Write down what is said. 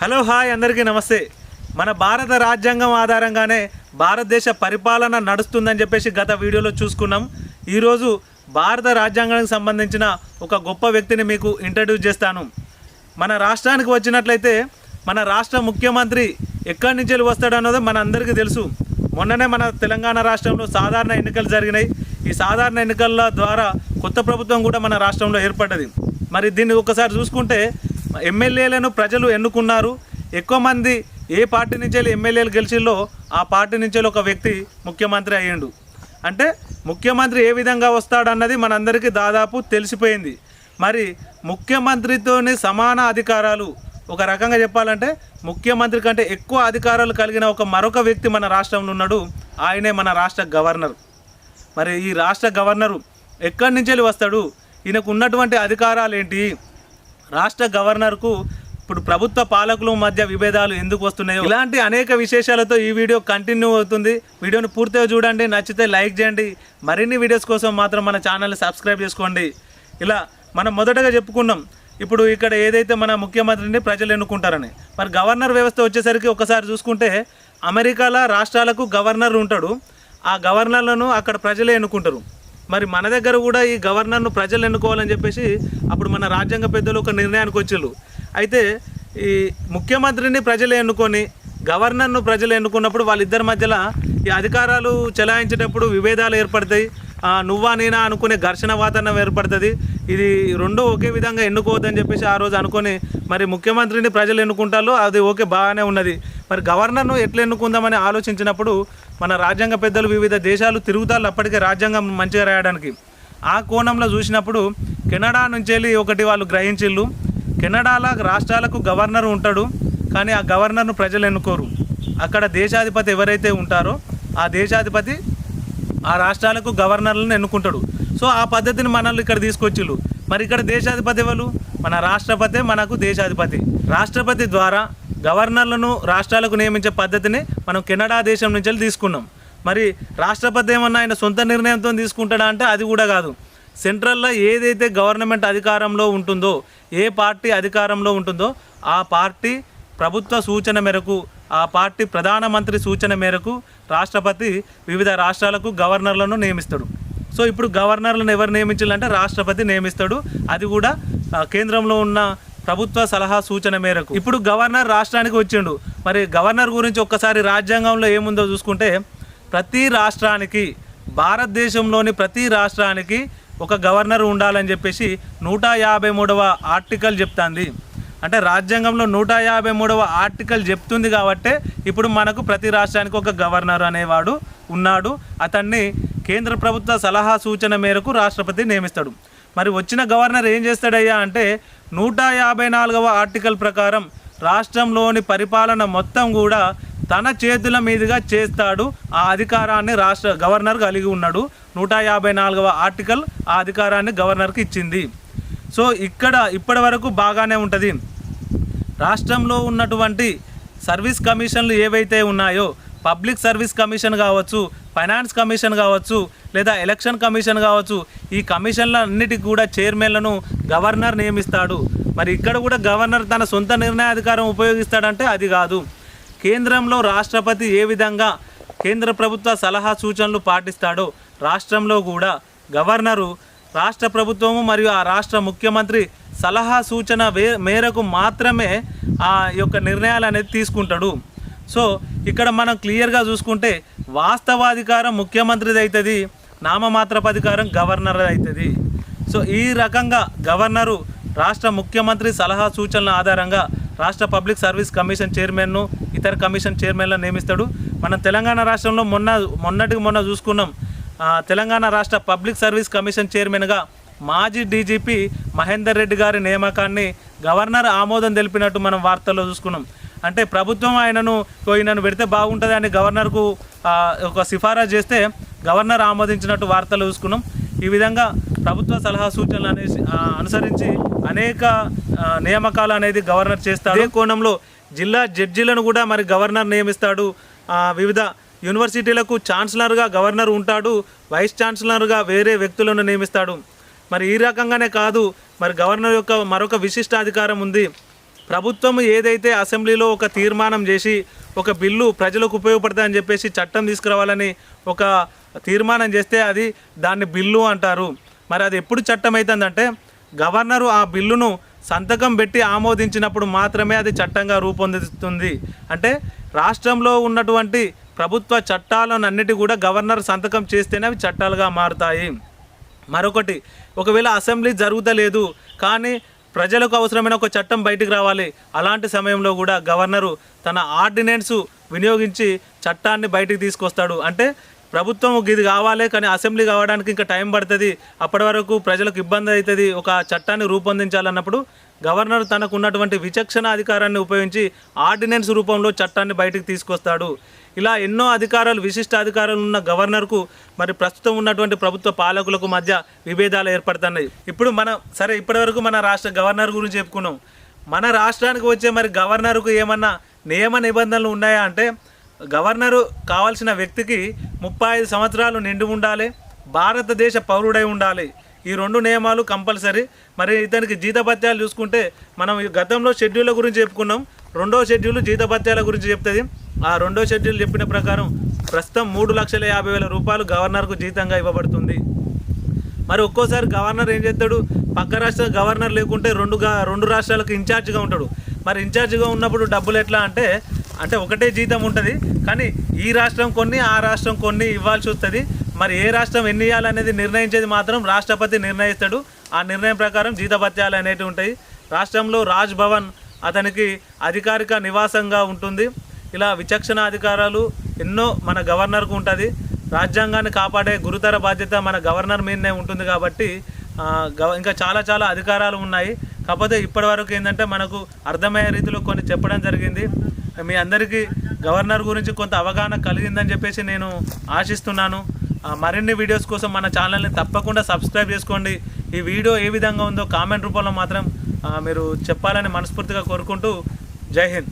Hello hi అందరికీ నమస్తే. మన భారత రాజ్యాంగం ఆధారంగానే భారతదేశ పరిపాలన నడుస్తుందని చెప్పేసి గత వీడియోలో చూసుకున్నాం. ఈరోజు భారత రాజ్యాంగానికి సంబంధించిన ఒక గొప్ప వ్యక్తిని మీకు ఇంట్రడ్యూస్ చేస్తాను. మన రాష్ట్రానికి వచ్చినట్లయితే మన రాష్ట్ర ముఖ్యమంత్రి ఎక్కడి నుంచి వెళ్ళి వస్తాడు అన్నది మన అందరికీ తెలుసు. మొన్ననే మన తెలంగాణ రాష్ట్రంలో సాధారణ ఎన్నికలు జరిగినాయి. ఈ సాధారణ ఎన్నికల ద్వారా కొత్త ప్రభుత్వం కూడా మన రాష్ట్రంలో ఏర్పడ్డది. మరి దీన్ని ఒకసారి చూసుకుంటే ఎమ్మెల్యేలను ప్రజలు ఎన్నుకున్నారు. ఎక్కువ మంది ఏ పార్టీ నుంచి వెళ్ళి ఎమ్మెల్యేలు గెలిచిల్లో ఆ పార్టీ నుంచి వెళ్ళి ఒక వ్యక్తి ముఖ్యమంత్రి అయ్యిండు. అంటే ముఖ్యమంత్రి ఏ విధంగా వస్తాడన్నది మనందరికీ దాదాపు తెలిసిపోయింది. మరి ముఖ్యమంత్రితోని సమాన అధికారాలు ఒక రకంగా చెప్పాలంటే ముఖ్యమంత్రి కంటే ఎక్కువ అధికారాలు కలిగిన ఒక మరొక వ్యక్తి మన రాష్ట్రంలో ఉన్నాడు. ఆయనే మన రాష్ట్ర గవర్నర్. మరి ఈ రాష్ట్ర గవర్నరు ఎక్కడి నుంచి వెళ్ళి వస్తాడు? ఈయనకు ఉన్నటువంటి అధికారాలు ఏంటి? రాష్ట్ర గవర్నర్కు ఇప్పుడు ప్రభుత్వ పాలకుల మధ్య విభేదాలు ఎందుకు వస్తున్నాయో ఇలాంటి అనేక విశేషాలతో ఈ వీడియో కంటిన్యూ అవుతుంది. వీడియోని పూర్తిగా చూడండి. నచ్చితే లైక్ చేయండి. మరిన్ని వీడియోస్ కోసం మాత్రం మన ఛానల్ని సబ్స్క్రైబ్ చేసుకోండి. ఇలా మనం మొదటగా చెప్పుకున్నాం. ఇప్పుడు ఇక్కడ ఏదైతే మన ముఖ్యమంత్రిని ప్రజలు ఎన్నుకుంటారని. మరి గవర్నర్ వ్యవస్థ వచ్చేసరికి ఒకసారి చూసుకుంటే అమెరికాల రాష్ట్రాలకు గవర్నర్ ఉంటాడు. ఆ గవర్నర్లను అక్కడ ప్రజలే ఎన్నుకుంటారు. మరి మన దగ్గర కూడా ఈ గవర్నర్ను ప్రజలు ఎన్నుకోవాలని చెప్పేసి అప్పుడు మన రాజ్యాంగ పెద్దలు ఒక నిర్ణయానికి వచ్చారు అయితే ఈ ముఖ్యమంత్రిని ప్రజలే ఎన్నుకొని గవర్నర్ను ప్రజలు ఎన్నుకున్నప్పుడు వాళ్ళిద్దరి మధ్యలో ఈ అధికారాలు చెలాయించేటప్పుడు విభేదాలు ఏర్పడతాయి. నువ్వా నేనా అనుకునే ఘర్షణ వాతావరణం ఏర్పడుతుంది. ఇది రెండో ఒకే విధంగా ఎన్నుకోవద్దని చెప్పేసి ఆ రోజు అనుకొని మరి ముఖ్యమంత్రిని ప్రజలు ఎన్నుకుంటారో అది ఓకే బాగానే ఉన్నది. మరి గవర్నర్ను ఎట్లా ఎన్నుకుందామని ఆలోచించినప్పుడు మన రాజ్యాంగ పెద్దలు వివిధ దేశాలు తిరుగుతారు అప్పటికే రాజ్యాంగం మంచిగా రాయడానికి. ఆ కోణంలో చూసినప్పుడు కెనడా నుంచి వెళ్ళి ఒకటి వాళ్ళు గ్రహించిళ్ళు. కెనడాల రాష్ట్రాలకు గవర్నర్ ఉంటాడు కానీ ఆ గవర్నర్ను ప్రజలు ఎన్నుకోరు. అక్కడ దేశాధిపతి ఎవరైతే ఉంటారో ఆ దేశాధిపతి ఆ రాష్ట్రాలకు గవర్నర్లను ఎన్నుకుంటాడు. సో ఆ పద్ధతిని మనల్ని ఇక్కడ తీసుకొచ్చిళ్ళు. మరి ఇక్కడ దేశాధిపతి ఎవరు? మన రాష్ట్రపతి మనకు దేశాధిపతి. రాష్ట్రపతి ద్వారా గవర్నర్లను రాష్ట్రాలకు నియమించే పద్ధతిని మనం కెనడా దేశం నుంచి తీసుకున్నాం. మరి రాష్ట్రపతి ఏమన్నా ఆయన సొంత నిర్ణయంతో తీసుకుంటాడా అంటే అది కూడా కాదు. సెంట్రల్లో ఏదైతే గవర్నమెంట్ అధికారంలో ఉంటుందో ఏ పార్టీ అధికారంలో ఉంటుందో ఆ పార్టీ ప్రభుత్వ సూచన మేరకు ఆ పార్టీ ప్రధానమంత్రి సూచన మేరకు రాష్ట్రపతి వివిధ రాష్ట్రాలకు గవర్నర్లను నియమిస్తాడు. సో ఇప్పుడు గవర్నర్లను ఎవరు నియమించాలంటే రాష్ట్రపతి నియమిస్తాడు. అది కూడా కేంద్రంలో ఉన్న ప్రభుత్వ సలహా సూచన మేరకు. ఇప్పుడు గవర్నర్ రాష్ట్రానికి వచ్చిండు. మరి గవర్నర్ గురించి ఒక్కసారి రాజ్యాంగంలో ఏముందో చూసుకుంటే ప్రతి రాష్ట్రానికి భారతదేశంలోని ప్రతి రాష్ట్రానికి ఒక గవర్నర్ ఉండాలని చెప్పేసి నూట యాభై మూడవ ఆర్టికల్ చెప్తాంది. అంటే రాజ్యాంగంలో నూట యాభై మూడవ ఆర్టికల్ చెప్తుంది కాబట్టే ఇప్పుడు మనకు ప్రతి రాష్ట్రానికి ఒక గవర్నర్ అనేవాడు ఉన్నాడు. అతన్ని కేంద్ర ప్రభుత్వ సలహా సూచన మేరకు రాష్ట్రపతి నియమిస్తాడు. మరి వచ్చిన గవర్నర్ ఏం చేస్తాడయ్యా అంటే నూట యాభై నాలుగవ ఆర్టికల్ ప్రకారం రాష్ట్రంలోని పరిపాలన మొత్తం కూడా తన చేతుల మీదుగా చేస్తాడు. ఆ అధికారాన్ని రాష్ట్ర గవర్నర్ కలిగి ఉన్నాడు. నూట యాభై నాలుగవ ఆర్టికల్ ఆ అధికారాన్ని గవర్నర్కి ఇచ్చింది. సో ఇక్కడ ఇప్పటి వరకు బాగానే ఉంటుంది. రాష్ట్రంలో ఉన్నటువంటి సర్వీస్ కమిషన్లు ఏవైతే ఉన్నాయో పబ్లిక్ సర్వీస్ కమిషన్ కావచ్చు ఫైనాన్స్ కమిషన్ కావచ్చు లేదా ఎలక్షన్ కమిషన్ కావచ్చు ఈ కమిషన్ల అన్నిటికి కూడా చైర్మన్లను గవర్నర్ నియమిస్తాడు. మరి ఇక్కడ కూడా గవర్నర్ తన సొంత నిర్ణయాధికారం ఉపయోగిస్తాడంటే అది కాదు. కేంద్రంలో రాష్ట్రపతి ఏ విధంగా కేంద్ర ప్రభుత్వ సలహా సూచనలు పాటిస్తాడో రాష్ట్రంలో కూడా గవర్నరు రాష్ట్ర ప్రభుత్వము మరియు ఆ రాష్ట్ర ముఖ్యమంత్రి సలహా సూచన వే మేరకు మాత్రమే ఆ యొక్క నిర్ణయాలు అనేది తీసుకుంటాడు. సో ఇక్కడ మనం క్లియర్గా చూసుకుంటే వాస్తవాధికారం ముఖ్యమంత్రిది అవుతుంది నామమాత్రపు అధికారం గవర్నర్ అవుతుంది సో ఈ రకంగా గవర్నరు రాష్ట్ర ముఖ్యమంత్రి సలహా సూచనల ఆధారంగా రాష్ట్ర పబ్లిక్ సర్వీస్ కమిషన్ చైర్మన్ను ఇతర కమిషన్ చైర్మన్లను నియమిస్తాడు. మనం తెలంగాణ రాష్ట్రంలో మొన్న మొన్నటికి మొన్న చూసుకున్నాం. తెలంగాణ రాష్ట్ర పబ్లిక్ సర్వీస్ కమిషన్ చైర్మన్గా మాజీ డీజీపీ మహేందర్ రెడ్డి గారి నియామకాన్ని గవర్నర్ ఆమోదం తెలిపినట్టు మనం వార్తల్లో చూసుకున్నాం. అంటే ప్రభుత్వం ఆయనను ఈయనను పెడితే బాగుంటుంది అని గవర్నర్కు ఒక సిఫారసు చేస్తే గవర్నర్ ఆమోదించినట్టు వార్తలు చూసుకున్నాం. ఈ విధంగా ప్రభుత్వ సలహా సూచనలు అనేసి అనుసరించి అనేక నియామకాలు అనేది గవర్నర్ చేస్తాడు. అదే కోణంలో జిల్లా జడ్జీలను కూడా మరి గవర్నర్ నియమిస్తాడు. వివిధ యూనివర్సిటీలకు ఛాన్సలర్గా గవర్నర్ ఉంటాడు. వైస్ ఛాన్సలర్గా వేరే వ్యక్తులను నియమిస్తాడు. మరి ఈ రకంగానే కాదు మరి గవర్నర్ యొక్క మరొక విశిష్ట అధికారం ఉంది. ప్రభుత్వం ఏదైతే అసెంబ్లీలో ఒక తీర్మానం చేసి ఒక బిల్లు ప్రజలకు ఉపయోగపడుతుందని చెప్పేసి చట్టం తీసుకురావాలని ఒక తీర్మానం చేస్తే అది దాన్ని బిల్లు అంటారు. మరి అది ఎప్పుడు చట్టం అవుతుందంటే గవర్నరు ఆ బిల్లును సంతకం పెట్టి ఆమోదించినప్పుడు మాత్రమే అది చట్టంగా రూపొందిస్తుంది అంటే రాష్ట్రంలో ఉన్నటువంటి ప్రభుత్వ చట్టాలను అన్నిటి కూడా గవర్నర్ సంతకం చేస్తేనే అవి చట్టాలుగా మారుతాయి. మరొకటి ఒకవేళ అసెంబ్లీ జరుగుతలేదు కానీ ప్రజలకు అవసరమైన ఒక చట్టం బయటకు రావాలి. అలాంటి సమయంలో కూడా గవర్నరు తన ఆర్డినెన్స్ వినియోగించి చట్టాన్ని బయటికి తీసుకొస్తాడు. అంటే ప్రభుత్వం ఇది కావాలి కానీ అసెంబ్లీ కావడానికి ఇంకా టైం పడుతుంది. అప్పటి వరకు ప్రజలకు ఇబ్బంది అవుతుంది ఒక చట్టాన్ని రూపొందించాలన్నప్పుడు గవర్నర్ తనకు ఉన్నటువంటి విచక్షణ అధికారాన్ని ఉపయోగించి ఆర్డినెన్స్ రూపంలో చట్టాన్ని బయటికి తీసుకొస్తాడు. ఇలా ఎన్నో అధికారాలు విశిష్ట అధికారాలు ఉన్న గవర్నర్కు మరి ప్రస్తుతం ఉన్నటువంటి ప్రభుత్వ పాలకులకు మధ్య విభేదాలు ఏర్పడుతున్నాయి. ఇప్పుడు మనం సరే ఇప్పటివరకు మన రాష్ట్ర గవర్నర్ గురించి చెప్పుకున్నాం. మన రాష్ట్రానికి వచ్చే మరి గవర్నర్కు ఏమన్నా నియమ నిబంధనలు ఉన్నాయా అంటే గవర్నరు కావాల్సిన వ్యక్తికి ముప్పై ఐదు సంవత్సరాలు నిండి ఉండాలి భారతదేశ పౌరుడై ఉండాలి. ఈ రెండు నియమాలు కంపల్సరీ. మరి ఇతనికి జీతభత్యాలు చూసుకుంటే మనం ఈ గతంలో షెడ్యూళ్ళ గురించి చెప్పుకున్నాం. రెండో షెడ్యూల్ జీతభత్యాల గురించి చెప్తుంది. ఆ రెండో షెడ్యూల్ చెప్పిన ప్రకారం ప్రస్తుతం మూడు లక్షల యాభై వేల రూపాయలు గవర్నర్కు జీతంగా ఇవ్వబడుతుంది. మరి ఒక్కోసారి గవర్నర్ ఏం చేస్తాడు? పక్క రాష్ట్ర గవర్నర్ లేకుంటే రెండు రెండు రాష్ట్రాలకు ఇన్ఛార్జ్గా ఉంటాడు. మరి ఇన్ఛార్జ్గా ఉన్నప్పుడు డబ్బులు ఎట్లా అంటే అంటే ఒకటే జీతం ఉంటుంది. కానీ ఈ రాష్ట్రం కొన్ని ఆ రాష్ట్రం కొన్ని ఇవ్వాల్సి వస్తుంది. మరి ఏ రాష్ట్రం ఎన్ని ఇవ్వాలనేది నిర్ణయించేది మాత్రం రాష్ట్రపతి నిర్ణయిస్తాడు. ఆ నిర్ణయం ప్రకారం జీతభత్యాలు అనేటివి ఉంటాయి. రాష్ట్రంలో రాజ్ భవన్ అతనికి అధికారిక నివాసంగా ఉంటుంది. ఇలా విచక్షణ అధికారాలు ఎన్నో మన గవర్నర్కు ఉంటుంది. రాజ్యాంగాన్ని కాపాడే గురుతర బాధ్యత మన గవర్నర్ మీదనే ఉంటుంది కాబట్టి ఇంకా చాలా చాలా అధికారాలు ఉన్నాయి. కాకపోతే ఇప్పటివరకు ఏంటంటే మనకు అర్థమయ్యే రీతిలో కొన్ని చెప్పడం జరిగింది. మీ అందరికీ గవర్నర్ గురించి కొంత అవగాహన కలిగిందని చెప్పేసి నేను ఆశిస్తున్నాను. మరిన్ని వీడియోస్ కోసం మన ఛానల్ని తప్పకుండా సబ్స్క్రైబ్ చేసుకోండి. ఈ వీడియో ఏ విధంగా ఉందో కామెంట్ రూపంలో మాత్రం మీరు చెప్పాలని మనస్ఫూర్తిగా కోరుకుంటూ జై హింద్.